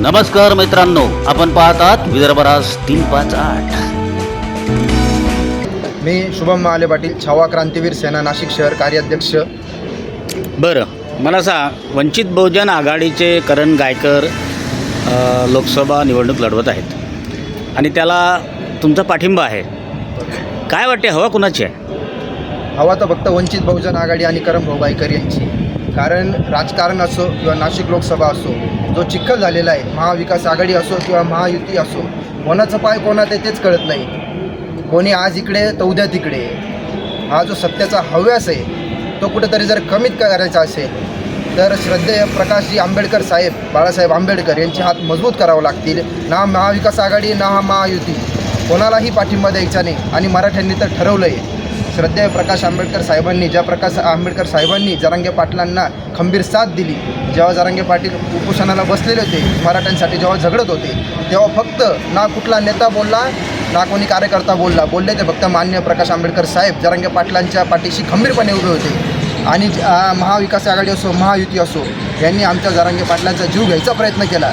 नमस्कार मित्रांनो आपण पाहतात विदर्भराज तीन पाच आठ. मी शुभम महाले पाटील छावा क्रांतीवीर सेना नाशिक शहर कार्याध्यक्ष. बरं मला सांग वंचित बहुजन आघाडीचे करण गायकर लोकसभा निवडणूक लढवत आहेत. आणि त्याला तुमचा पाठिंबा आहे. काय वाटते हवा कुणाची आहे? हवा तर फक्त वंचित बहुजन आघाडी आणि करम भाऊ गायकर यांची. कारण राजकारण असो किंवा नाशिक लोकसभा असो जो चिखल झालेला आहे महाविकास आघाडी असो किंवा महायुती असो कोणाचं पाय कोणात आहे तेच कळत नाही. कोणी आज इकडे तर उद्या तिकडे हा जो सत्याचा हव्यास आहे तो कुठेतरी जर कमीत करायचा असेल तर श्रद्धेय प्रकाशजी आंबेडकर साहेब बाळासाहेब आंबेडकर यांचे हात मजबूत करावे लागतील. ना महाविकास आघाडी ना हा महायुती. कोणालाही पाठिंबा द्यायचा नाही. आणि मराठ्यांनी तर ठरवलं आहे श्रद्धेय प्रकाश आंबेडकर साहेबांनी ज्या प्रकाश आंबेडकर साहेबांनी जरांगे पाटलांना खंबीर साथ दिली जेव्हा जरांगे पाटील उपोषणाला बसलेले होते मराठ्यांसाठी जेव्हा झगडत होते तेव्हा फक्त ना कुठला नेता बोलला ना कोणी कार्यकर्ता बोलला. बोलले ते फक्त मान्य प्रकाश आंबेडकर साहेब. जरांगे पाटलांच्या पाठीशी खंबीरपणे उभे होते. आणि महाविकास आघाडी असो महायुती असो यांनी आमच्या जरांगे पाटलांचा जीव घ्यायचा प्रयत्न केला.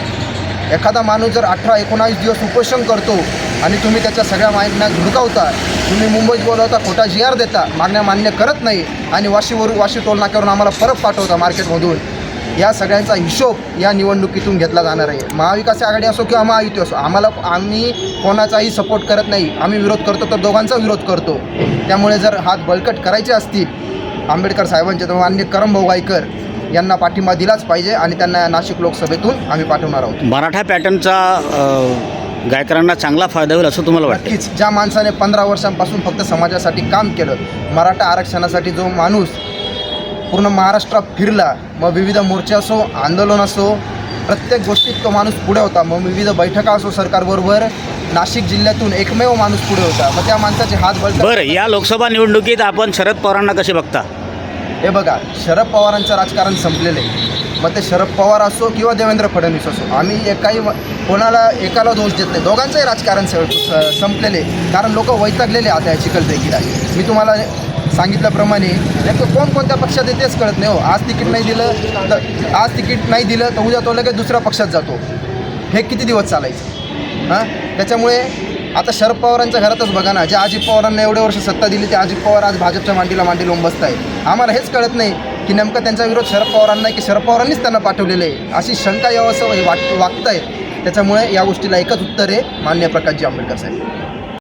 एखादा माणूस जर अठरा एकोणावीस दिवस उपोषण करतो आणि तुम्ही त्याच्या सगळ्या मागण्या धुडकावता तुम्ही मुंबईत बोलवता खोटा जी आर देता मागण्या मान्य करत नाही आणि वाशीवरून वाशी टोल नाक्यावरून आम्हाला परत पाठवता मार्केटमधून. या सगळ्यांचा हिशोब या निवडणुकीतून घेतला जाणार आहे. महाविकास आघाडी असो किंवा महायुती असो आम्हाला आम्ही कोणाचाही सपोर्ट करत नाही. आम्ही विरोध करतो तर दोघांचा विरोध करतो. त्यामुळे जर हात बळकट करायचे असतील आंबेडकर साहेबांचे तर मान्य करमभाऊ गायकर यांना पाठिंबा दिलाच पाहिजे आणि त्यांना नाशिक लोकसभेतून आम्ही पाठवणार आहोत. मराठा पॅटर्नचा गायकरांना चांगला फायदा होईल असं तुम्हाला वाटतं नक्कीच. ज्या माणसाने पंधरा वर्षांपासून फक्त समाजासाठी काम केलं मराठा आरक्षणासाठी जो माणूस पूर्ण महाराष्ट्रात फिरला मग विविध मोर्चे असो आंदोलन असो प्रत्येक गोष्टीत तो माणूस पुढे होता. मग विविध बैठका असो सरकारबरोबर नाशिक जिल्ह्यातून एकमेव माणूस पुढे होता. मग त्या माणसाचे हात बळकट बरं या लोकसभा निवडणुकीत आपण शरद पवारांना कसे बघता? हे बघा शरद पवारांचं राजकारण संपलेलं आहे. मग ते शरद पवार असो किंवा देवेंद्र फडणवीस असो आम्ही एकाही कोणाला एकाला दोष देत नाही. दोघांचंही राजकारण स- संपलेले. कारण लोक वैतागलेले आता या चिखलपेकीला मी तुम्हाला सांगितल्याप्रमाणे नेमकं कोणकोणत्या पक्षात आहे तेच कळत नाही हो. आज तिकीट नाही दिलं तर आज तिकीट नाही दिलं तर उद्या तो लगेच दुसऱ्या पक्षात जातो. हे किती दिवस चालायचं? हां? त्याच्यामुळे आता शरद पवारांच्या घरातच बघा ना. जे अजित पवारांना एवढे वर्ष सत्ता दिली ते अजित पवार आज भाजपच्या मांडीला मांडी लावून बसत आहे आम्हाला हेच कळत नाही की नेमकं त्यांचा विरोध शरद पवारांना आहे की शरद पवारांनीच त्यांना पाठवलेलं आहे. अशी शंका यावं असं वाट वागत आहे त्याच्यामुळे या गोष्टीला एकच उत्तर आहे मान्य प्रकाशजी आंबेडकर साहेब.